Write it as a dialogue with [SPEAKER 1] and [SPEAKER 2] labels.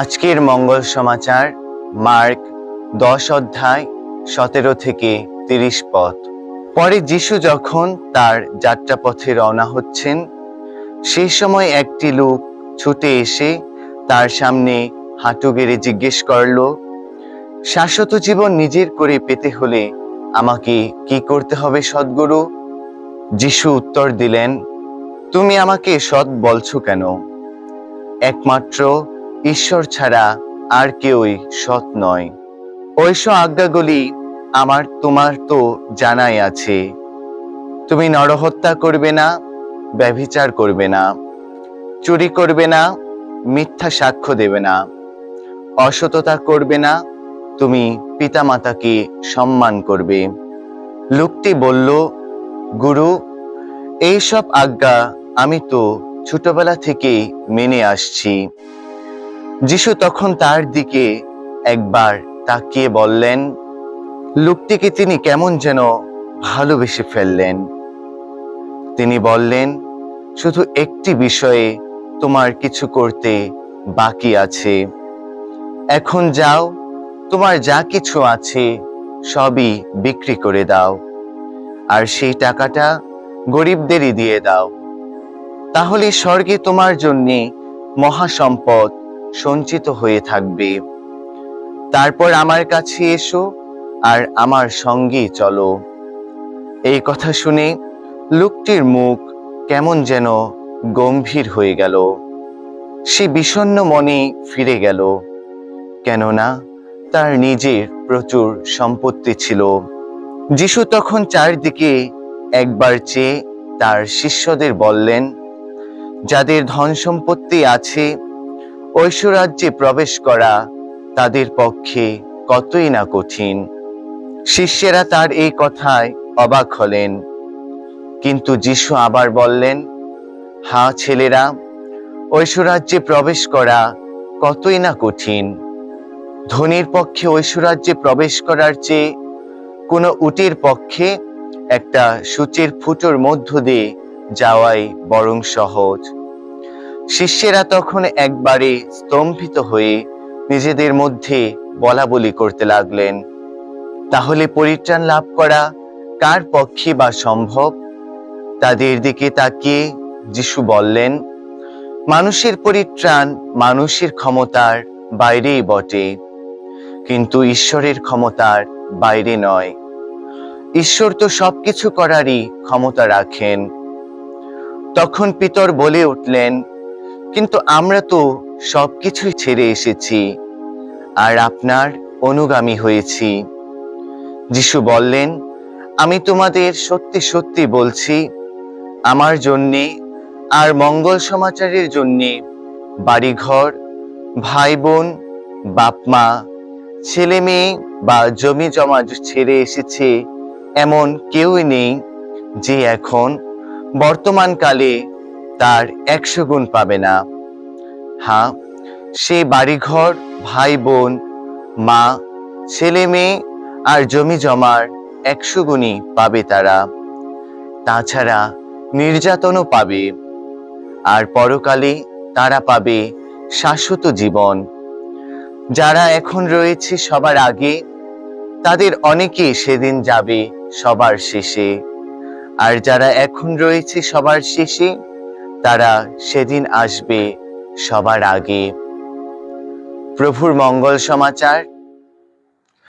[SPEAKER 1] আজকের মঙ্গল সমাচার, মার্ক দশ অধ্যায় সতেরো থেকে তিরিশ পথ। পরে যিশু যখন তার যাত্রাপথে রওনা হচ্ছেন সেই সময় একটি লোক ছুটে এসে তার সামনে হাঁটু গেড়ে জিজ্ঞেস করল, শাশ্বত জীবন নিজের করে পেতে হলে আমাকে কি করতে হবে, সদ্গুরু? যিশু উত্তর দিলেন, তুমি আমাকে সৎ বলছো কেন? একমাত্র ঈশ্বর ছাড়া আর কেউই সৎ নয়। ঐসব আজ্ঞাগুলি আমার তোমার তো জানাই আছে। তুমি নরহত্যা করবে না, ব্যভিচার করবে না, চুরি করবে না, মিথ্যা সাক্ষ্য দেবে না। অসততা করবে না, তুমি পিতামাতাকে সম্মান করবে। লোকটি বলল, গুরু, এইসব আজ্ঞা আমি তো ছোটবেলা থেকেই মেনে আসছি। যিশু তখন তার দিকে একবার তাকিয়ে বললেন, লোকটিকে তিনি কেমন যেন ভালোবেসে ফেললেন। তিনি বললেন, শুধু একটি বিষয়ে তোমার কিছু করতে বাকি আছে। এখন যাও, তোমার যা কিছু আছে সবই বিক্রি করে দাও, আর সেই টাকাটা গরিবদেরই দিয়ে দাও। তাহলে স্বর্গে তোমার জন্য মহাসম্পদ সঞ্চিত হয়ে থাকবে। তারপর আমার কাছে এসো আর আমার সঙ্গে চলো। এই কথা শুনে লোকটির মুখ কেমন যেন গম্ভীর হয়ে গেল। সে বিষণ্ণ মনে ফিরে গেল, কেননা তার নিজের প্রচুর সম্পত্তি ছিল। যিশু তখন চারদিকে একবার চেয়ে তার শিষ্যদের বললেন, যাদের ধন সম্পত্তি আছে ঐশ্বরাজ্যে প্রবেশ করা তাদের পক্ষে কতই না কঠিন। শিষ্যেরা তার এই কথায় অবাক হলেন। কিন্তু যিশু আবার বললেন, হা, ছেলেরা, ঐশ্বরাজ্যে প্রবেশ করা কতই না কঠিন। ধনীর পক্ষে ঐশ্বরাজ্যে প্রবেশ করার চেয়ে কোনো উটের পক্ষে একটা সূচের ফুটোর মধ্য দিয়ে যাওয়াই বরং সহজ। শিষ্যেরা তখন একবারে স্তম্ভিত হয়ে নিজেদের মধ্যে বলা বলি করতে লাগলেন। তাহলে পরিত্রাণ লাভ করা কার পক্ষে বা সম্ভব? তাদের দিকে তাকিয়ে যিশু বললেন, মানুষের পরিত্রাণ মানুষের ক্ষমতার বাইরেই বটে, কিন্তু ঈশ্বরের ক্ষমতার বাইরে নয়। ঈশ্বর তো সবকিছু করারই ক্ষমতা রাখেন। তখন পিতর বলে উঠলেন কিন্তু আমরা তো সব কিছুই ছেড়ে এসেছি আর আপনার অনুগামী হয়েছি। যিশু বললেন, আমি তোমাদের সত্যি সত্যি বলছি, আমার জন্যে আর মঙ্গল সমাচারের জন্যে বাড়িঘর ভাই বোন বাপমা ছেলে মেয়ে বা জমি জমা ছেড়ে এসেছে এমন কেউই নেই যে এখন বর্তমানকালে তার একশো গুণ পাবে না। হ্যাঁ সে বাড়িঘর ভাই বোন মা ছেলে মেয়ে আর জমি জমার একশো গুণই পাবে তারা। তাছাড়া নির্যাতনও পাবে। আর পরকালে তারা পাবে শাশ্বত জীবন। যারা এখন রয়েছে সবার আগে, তাদের অনেকে সেদিন যাবে সবার শেষে। আর যারা এখন রয়েছে সবার শেষে তারা সেদিন আসবে সবার আগে। প্রভুর মঙ্গল সমাচার।